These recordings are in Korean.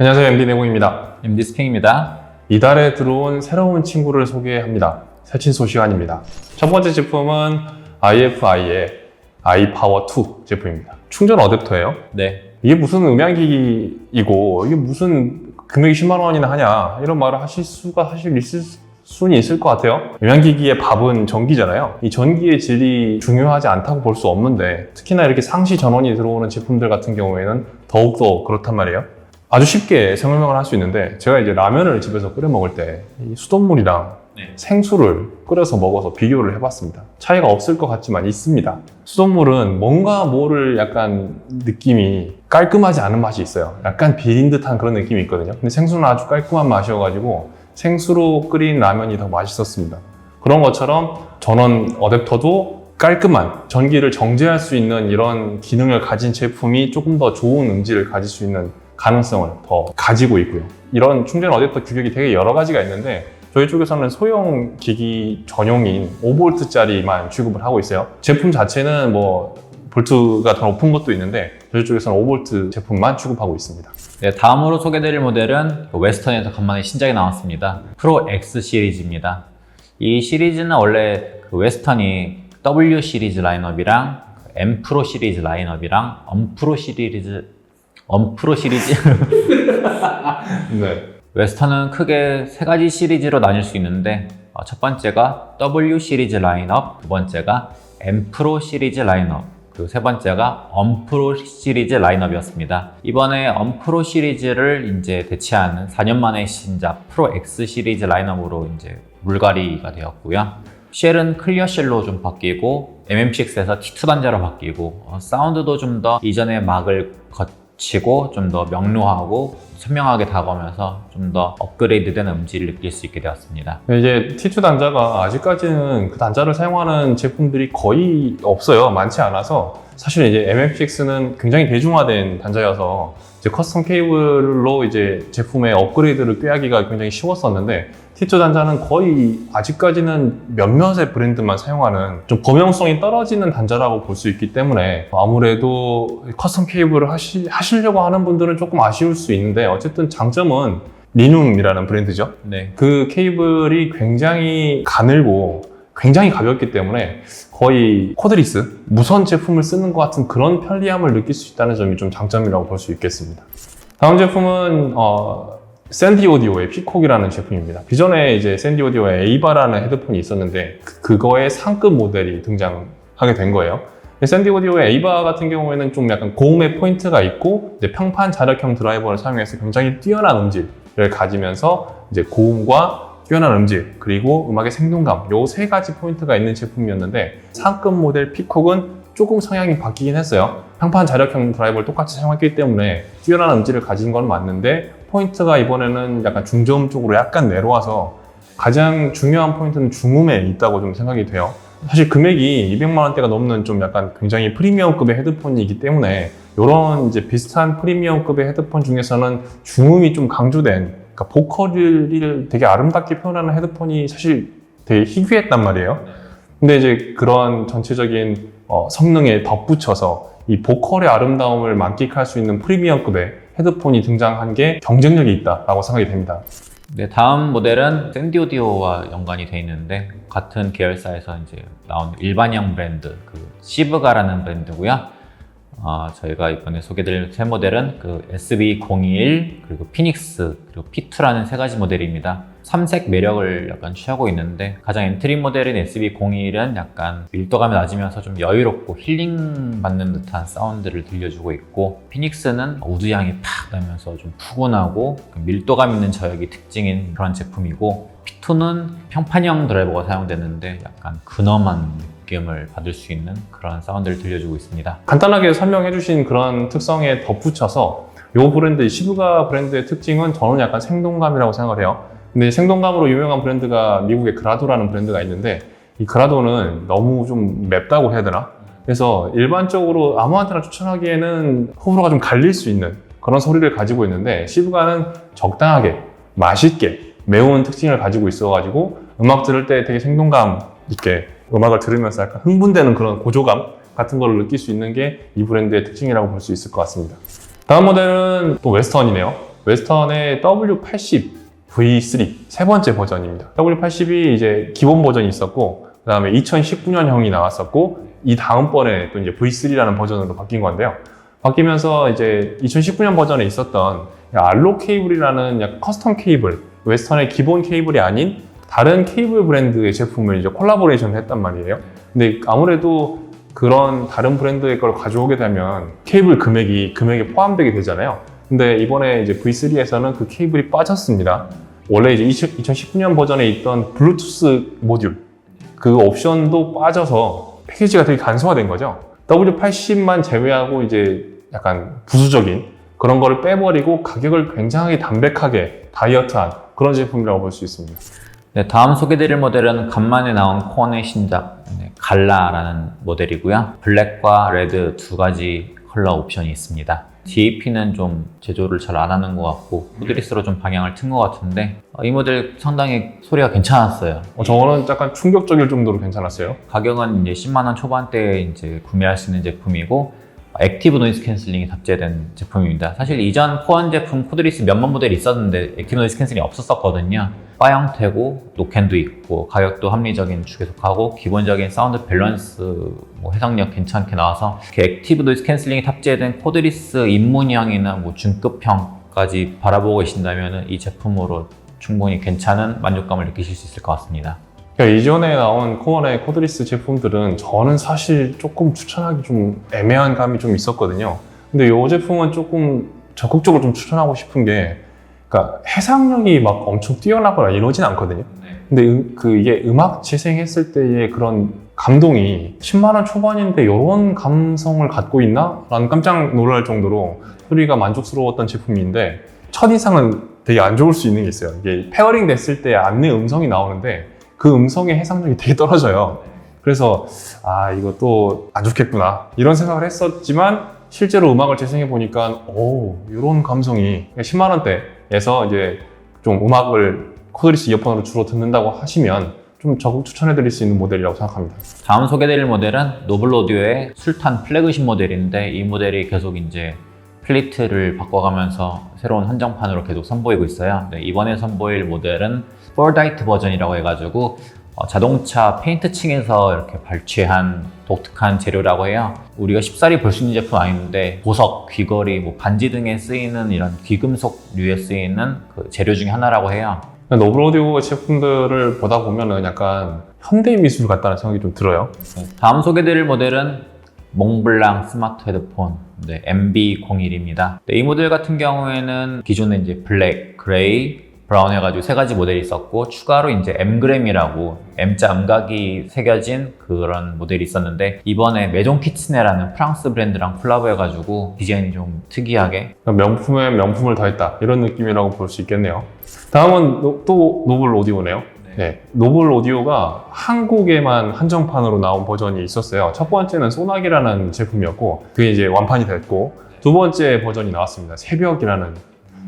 안녕하세요. MD 내공입니다. MD 스팽입니다. 이달에 들어온 새로운 친구를 소개합니다. 새친소 시간입니다. 첫 번째 제품은 IFI의 iPower2 제품입니다. 충전 어댑터예요. 네. 이게 무슨 음향기기이고 이게 무슨 금액이 10만 원이나 하냐 이런 말을 하실 수가 사실 있을 수는 있을 것 같아요. 음향기기의 밥은 전기잖아요. 이 전기의 질이 중요하지 않다고 볼 수 없는데 특히나 이렇게 상시 전원이 들어오는 제품들 같은 경우에는 더욱더 그렇단 말이에요. 아주 쉽게 설명을 할 수 있는데 제가 이제 라면을 집에서 끓여 먹을 때 이 수돗물이랑 네. 생수를 끓여서 먹어서 비교를 해봤습니다. 차이가 없을 것 같지만 있습니다. 수돗물은 뭔가 뭐를 약간 느낌이 깔끔하지 않은 맛이 있어요. 약간 비린 듯한 그런 느낌이 있거든요. 근데 생수는 아주 깔끔한 맛이어가지고 생수로 끓인 라면이 더 맛있었습니다. 그런 것처럼 전원 어댑터도 깔끔한 전기를 정제할 수 있는 이런 기능을 가진 제품이 조금 더 좋은 음질을 가질 수 있는 가능성을 더 가지고 있고요. 이런 충전 어댑터 규격이 되게 여러 가지가 있는데 저희 쪽에서는 소형 기기 전용인 5V짜리만 취급을 하고 있어요. 제품 자체는 뭐 볼트가 더 높은 것도 있는데 저희 쪽에서는 5V 제품만 취급하고 있습니다. 네, 다음으로 소개드릴 모델은 그 웨스턴에서 간만에 신작이 나왔습니다. 프로 X 시리즈입니다. 이 시리즈는 원래 그 웨스턴이 W 시리즈 라인업이랑 M 프로 시리즈 라인업이랑 엄 프로 시리즈 엄 프로 시리즈 네. 웨스턴은 크게 세 가지 시리즈로 나뉠 수 있는데 어, 첫 번째가 W 시리즈 라인업, 두 번째가 M 프로 시리즈 라인업, 그리고 세 번째가 언프로 시리즈 라인업이었습니다. 이번에 언프로 시리즈를 이제 대체하는 4년 만의 신작 프로 X 시리즈 라인업으로 이제 물갈이가 되었고요. 쉘은 클리어 쉘로 좀 바뀌고 MM6에서 T2 단자로 바뀌고 어, 사운드도 좀 더 이전의 막을 거 치고 좀 더 명료하고 선명하게 다가오면서 좀 더 업그레이드된 음질을 느낄 수 있게 되었습니다. 이제 T2 단자가 아직까지는 그 단자를 사용하는 제품들이 거의 없어요. 많지 않아서 사실 이제 MF6는 굉장히 대중화된 단자여서 이제 커스텀 케이블로 이제 제품의 업그레이드를 꾀하기가 굉장히 쉬웠었는데 T2 단자는 거의 아직까지는 몇몇의 브랜드만 사용하는 좀 범용성이 떨어지는 단자라고 볼 수 있기 때문에 아무래도 커스텀 케이블을 하시, 하시려고 하는 분들은 조금 아쉬울 수 있는데 어쨌든 장점은 리눔이라는 브랜드죠. 네. 그 케이블이 굉장히 가늘고 굉장히 가볍기 때문에 거의 코드리스 무선 제품을 쓰는 것 같은 그런 편리함을 느낄 수 있다는 점이 좀 장점이라고 볼 수 있겠습니다. 다음 제품은 어, 샌디 오디오의 피콕이라는 제품입니다. 기존에 이제 샌디 오디오의 에이바라는 헤드폰이 있었는데 그- 그거의 상급 모델이 등장하게 된 거예요. 샌디 오디오의 에이바 같은 경우에는 좀 약간 고음의 포인트가 있고 평판 자력형 드라이버를 사용해서 굉장히 뛰어난 음질을 가지면서 이제 고음과 뛰어난 음질 그리고 음악의 생동감 요 세 가지 포인트가 있는 제품이었는데 상급 모델 피콕은 조금 성향이 바뀌긴 했어요. 평판 자력형 드라이버를 똑같이 사용했기 때문에 뛰어난 음질을 가진 건 맞는데 포인트가 이번에는 약간 중저음 쪽으로 약간 내려와서 가장 중요한 포인트는 중음에 있다고 좀 생각이 돼요. 사실 금액이 200만 원대가 넘는 좀 약간 굉장히 프리미엄급의 헤드폰이기 때문에 이런 이제 비슷한 프리미엄급의 헤드폰 중에서는 중음이 좀 강조된 그러니까 보컬을 되게 아름답게 표현하는 헤드폰이 사실 되게 희귀했단 말이에요. 근데 이제 그런 전체적인 어, 성능에 덧붙여서 이 보컬의 아름다움을 만끽할 수 있는 프리미엄급의 헤드폰이 등장한 게 경쟁력이 있다라고 생각이 됩니다. 네, 다음 모델은 샌디 오디오와 연관이 돼 있는데 같은 계열사에서 이제 나온 일반형 브랜드 그 시브가라는 브랜드고요. 어, 저희가 이번에 소개드릴 세 모델은 그 SB021 그리고 피닉스 그리고 P2라는 세 가지 모델입니다. 삼색 매력을 약간 취하고 있는데 가장 엔트리 모델인 SB021은 약간 밀도감이 낮으면서 좀 여유롭고 힐링 받는 듯한 사운드를 들려주고 있고 피닉스는 우드향이 팍 나면서 좀 푸근하고 그 밀도감 있는 저역이 특징인 그런 제품이고 P2는 평판형 드라이버가 사용되는데 약간 근엄한 느낌을 받을 수 있는 그런 사운드를 들려주고 있습니다. 간단하게 설명해 주신 그런 특성에 덧붙여서 이 브랜드, 시브가 브랜드의 특징은 저는 약간 생동감이라고 생각을 해요. 근데 생동감으로 유명한 브랜드가 미국의 그라도라는 브랜드가 있는데 이 그라도는 너무 좀 맵다고 해야 되나? 그래서 일반적으로 아무한테나 추천하기에는 호불호가 좀 갈릴 수 있는 그런 소리를 가지고 있는데 시브가는 적당하게 맛있게 매운 특징을 가지고 있어가지고 음악 들을 때 되게 생동감 있게 음악을 들으면서 약간 흥분되는 그런 고조감 같은 걸 느낄 수 있는 게 이 브랜드의 특징이라고 볼 수 있을 것 같습니다. 다음 모델은 또 웨스턴이네요. 웨스턴의 W80 V3 세 번째 버전입니다. W80이 이제 기본 버전이 있었고 그 다음에 2019년형이 나왔었고 이 다음번에 또 이제 V3라는 버전으로 바뀐 건데요. 바뀌면서 이제 2019년 버전에 있었던 알로 케이블이라는 커스텀 케이블, 웨스턴의 기본 케이블이 아닌 다른 케이블 브랜드의 제품을 이제 콜라보레이션 했단 말이에요. 근데 아무래도 그런 다른 브랜드의 걸 가져오게 되면 케이블 금액이 금액에 포함되게 되잖아요. 근데 이번에 이제 V3에서는 그 케이블이 빠졌습니다. 원래 이제 2019년 버전에 있던 블루투스 모듈 그 옵션도 빠져서 패키지가 되게 간소화된 거죠. W80만 제외하고 이제 약간 부수적인 그런 거를 빼버리고 가격을 굉장히 담백하게 다이어트한 그런 제품이라고 볼 수 있습니다. 네, 다음 소개드릴 모델은 간만에 나온 코어의 신작 네, 갈라라는 모델이고요. 블랙과 레드 두 가지 컬러 옵션이 있습니다. DAP는 좀 제조를 잘 안 하는 것 같고 후드리스로 좀 방향을 튼 것 같은데 어, 이 모델 상당히 소리가 괜찮았어요. 어, 저거는 약간 충격적일 정도로 괜찮았어요. 가격은 이제 10만 원 초반대에 이제 구매할 수 있는 제품이고 액티브 노이즈 캔슬링이 탑재된 제품입니다. 사실 이전 코언 제품 코드리스 몇만 모델이 있었는데 액티브 노이즈 캔슬링이 없었었거든요. 바 형태고 노캔도 있고 가격도 합리적인 축에 속하고 기본적인 사운드 밸런스 뭐 해상력 괜찮게 나와서 이렇게 액티브 노이즈 캔슬링이 탑재된 코드리스 입문형이나 뭐 중급형까지 바라보고 계신다면 이 제품으로 충분히 괜찮은 만족감을 느끼실 수 있을 것 같습니다. 그러니까 이전에 나온 코어의 코드리스 제품들은 저는 사실 조금 추천하기 좀 애매한 감이 좀 있었거든요. 근데 이 제품은 조금 적극적으로 좀 추천하고 싶은 게, 그러니까 해상력이 막 엄청 뛰어나거나 이러진 않거든요. 근데 음- 그 이게 음악 재생했을 때의 그런 감동이 10만 원 초반인데 이런 감성을 갖고 있나? 라는 깜짝 놀랄 정도로 소리가 만족스러웠던 제품인데 첫인상은 되게 안 좋을 수 있는 게 있어요. 이게 페어링 됐을 때 안내 음성이 나오는데 그 음성의 해상력이 되게 떨어져요. 그래서 아 이거 또 안 좋겠구나 이런 생각을 했었지만 실제로 음악을 재생해 보니까 오 이런 감성이 10만 원대에서 이제 좀 음악을 코드리스 이어폰으로 주로 듣는다고 하시면 좀 적극 추천해 드릴 수 있는 모델이라고 생각합니다. 다음 소개드릴 모델은 노블 오디오의 술탄 플래그십 모델인데 이 모델이 계속 이제 플리트를 바꿔가면서 새로운 한정판으로 계속 선보이고 있어요. 네, 이번에 선보일 모델은 포다이트 버전이라고 해가지고 어, 자동차 페인트 층에서 이렇게 발췌한 독특한 재료라고 해요. 우리가 쉽사리 볼 수 있는 제품 아닌데 보석, 귀걸이, 뭐 반지 등에 쓰이는 이런 귀금속류에 쓰이는 그 재료 중에 하나라고 해요. 노블 오디오 제품들을 보다 보면은 약간 현대 미술 같다는 생각이 좀 들어요. 다음 소개드릴 모델은 몽블랑 스마트 헤드폰 네, MB01입니다. 이 모델 같은 경우에는 기존에 이제 블랙, 그레이, 브라운 해가지고 세 가지 모델이 있었고 추가로 이제 M그램이라고 M자 음각이 새겨진 그런 모델이 있었는데 이번에 메종 키츠네라는 프랑스 브랜드랑 콜라보해가지고 디자인이 좀 특이하게 명품에 명품을 더했다 이런 느낌이라고 볼 수 있겠네요. 다음은 노- 또 노블 오디오네요. 네, 노블 오디오가 한국에만 한정판으로 나온 버전이 있었어요. 첫 번째는 소나기라는 제품이었고 그게 이제 완판이 됐고 두 번째 버전이 나왔습니다. 새벽이라는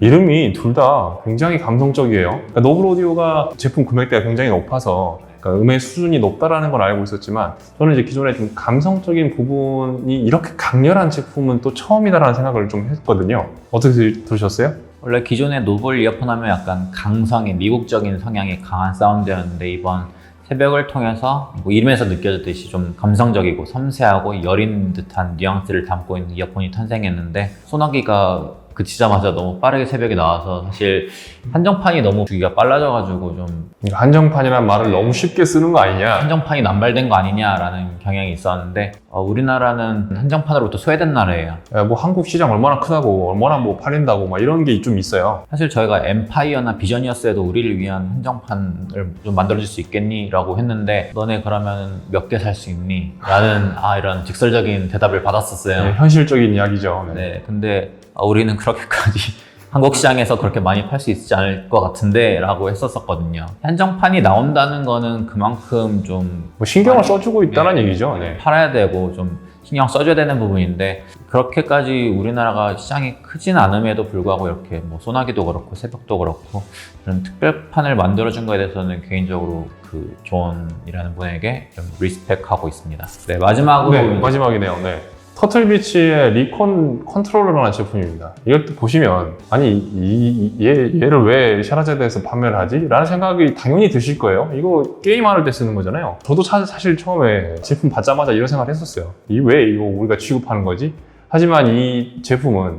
이름이 둘 다 굉장히 감성적이에요. 그러니까 노블 오디오가 제품 금액대가 굉장히 높아서 그러니까 음의 수준이 높다라는 걸 알고 있었지만 저는 이제 기존에 좀 감성적인 부분이 이렇게 강렬한 제품은 또 처음이다라는 생각을 좀 했거든요. 어떻게 들- 들으셨어요? 원래 기존의 노블 이어폰 하면 약간 강성의 미국적인 성향이 강한 사운드였는데 이번 새벽을 통해서 뭐 이름에서 느껴졌듯이 좀 감성적이고 섬세하고 여린 듯한 뉘앙스를 담고 있는 이어폰이 탄생했는데 소나기가 그치자마자 너무 빠르게 새벽에 나와서 사실 한정판이 너무 주기가 빨라져가지고 좀 그러니까 한정판이라는 말을 너무 쉽게 쓰는 거 아니냐? 한정판이 남발된 거 아니냐라는 경향이 있었는데 어, 우리나라는 한정판으로부터 소외된 나라예요. 야, 뭐 한국 시장 얼마나 크다고 얼마나 뭐 팔린다고 막 이런 게 좀 있어요. 사실 저희가 엠파이어나 비전이어스에도 우리를 위한 한정판을 좀 만들어줄 수 있겠니? 라고 했는데 너네 그러면 몇 개 살 수 있니? 라는 아 이런 직설적인 대답을 받았었어요. 네, 현실적인 이야기죠. 네. 네, 근데 아, 우리는 그렇게까지 한국 시장에서 그렇게 많이 팔 수 있지 않을 것 같은데 라고 했었었거든요. 한정판이 나온다는 거는 그만큼 좀 뭐 신경을 써주고 있다는 얘기죠. 네. 팔아야 되고 좀 신경 써줘야 되는 부분인데 그렇게까지 우리나라가 시장이 크진 않음에도 불구하고 이렇게 뭐 소나기도 그렇고 새벽도 그렇고 그런 특별판을 만들어준 거에 대해서는 개인적으로 그 존이라는 분에게 좀 리스펙하고 있습니다. 네 마지막으로 네, 마지막이네요. 네. 터틀비치의 리콘 컨트롤러라는 제품입니다. 이걸 또 보시면 아니 이, 이- 얘, 얘를 왜 샤라제드에서 판매를 하지? 라는 생각이 당연히 드실 거예요. 이거 게임할 때 쓰는 거잖아요. 저도 사, 사실 처음에 제품 받자마자 이런 생각을 했었어요. 이 왜 이거 우리가 취급하는 거지? 하지만 이 제품은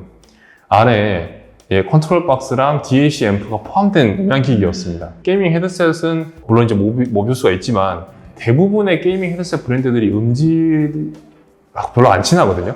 안에 예, 컨트롤 박스랑 DAC 앰프가 포함된 음향기기였습니다. 게이밍 헤드셋은 물론 이제 모비, 모비우스가 있지만 대부분의 게이밍 헤드셋 브랜드들이 음질 별로 안 친하거든요.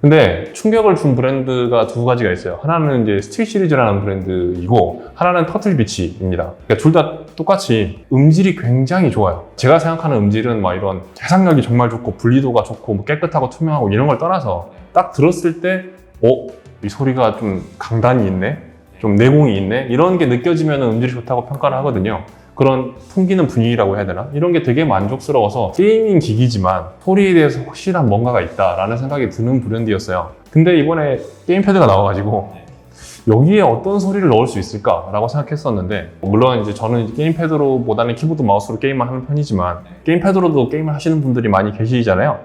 근데 충격을 준 브랜드가 두 가지가 있어요. 하나는 이제 스틸 시리즈라는 브랜드이고 하나는 터틀 비치입니다. 그러니까 둘 다 똑같이 음질이 굉장히 좋아요. 제가 생각하는 음질은 막 이런 해상력이 정말 좋고 분리도가 좋고 뭐 깨끗하고 투명하고 이런 걸 떠나서 딱 들었을 때 어? 이 소리가 좀 강단이 있네? 좀 내공이 있네? 이런 게 느껴지면 음질이 좋다고 평가를 하거든요. 그런 풍기는 분위기라고 해야 되나? 이런 게 되게 만족스러워서 게이밍 기기지만 소리에 대해서 확실한 뭔가가 있다라는 생각이 드는 브랜드였어요. 근데 이번에 게임패드가 나와가지고 여기에 어떤 소리를 넣을 수 있을까라고 생각했었는데 물론 이제 저는 이제 게임패드로 보다는 키보드 마우스로 게임을 하는 편이지만 게임패드로도 게임을 하시는 분들이 많이 계시잖아요.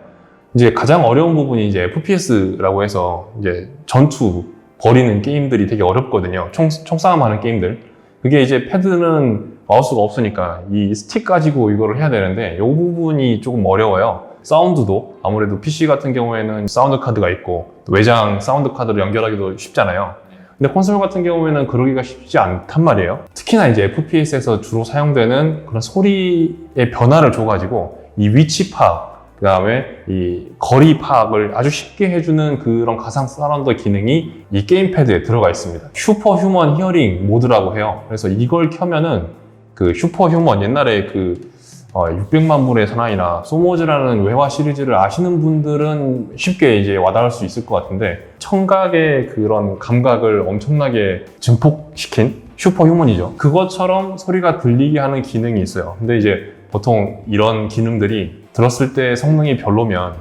이제 가장 어려운 부분이 이제 FPS라고 해서 이제 전투 벌이는 게임들이 되게 어렵거든요. 총, 총싸움하는 게임들. 그게 이제 패드는 마우스가 없으니까 이 스틱 가지고 이거를 해야 되는데 이 부분이 조금 어려워요. 사운드도 아무래도 PC 같은 경우에는 사운드 카드가 있고 외장 사운드 카드로 연결하기도 쉽잖아요. 근데 콘솔 같은 경우에는 그러기가 쉽지 않단 말이에요. 특히나 이제 FPS에서 주로 사용되는 그런 소리의 변화를 줘가지고 이 위치 파악, 그 다음에 이 거리 파악을 아주 쉽게 해주는 그런 가상 사운드 기능이 이 게임패드에 들어가 있습니다. 슈퍼 휴먼 히어링 모드라고 해요. 그래서 이걸 켜면은 그 슈퍼 휴먼 옛날에 그 600만 불의 사나이나 소모즈라는 외화 시리즈를 아시는 분들은 쉽게 이제 와닿을 수 있을 것 같은데 청각의 그런 감각을 엄청나게 증폭시킨 슈퍼 휴먼이죠. 그것처럼 소리가 들리게 하는 기능이 있어요. 근데 이제 보통 이런 기능들이 들었을 때 성능이 별로면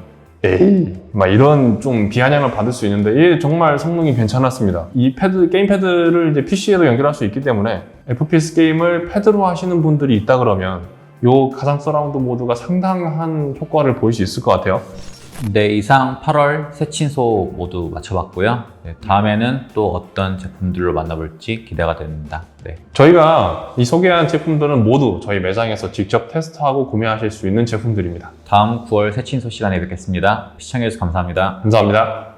에이 막 이런 좀 비아냥을 받을 수 있는데 얘 정말 성능이 괜찮았습니다. 이 패드 게임 패드를 이제 PC에도 연결할 수 있기 때문에 FPS 게임을 패드로 하시는 분들이 있다 그러면 요 가상 서라운드 모드가 상당한 효과를 보일 수 있을 것 같아요. 네, 이상 8월 새 친소 모두 마쳐봤고요. 네, 다음에는 또 어떤 제품들로 만나볼지 기대가 됩니다. 네. 저희가 이 소개한 제품들은 모두 저희 매장에서 직접 테스트하고 구매하실 수 있는 제품들입니다. 다음 9월 새 친소 시간에 뵙겠습니다. 시청해주셔서 감사합니다. 감사합니다.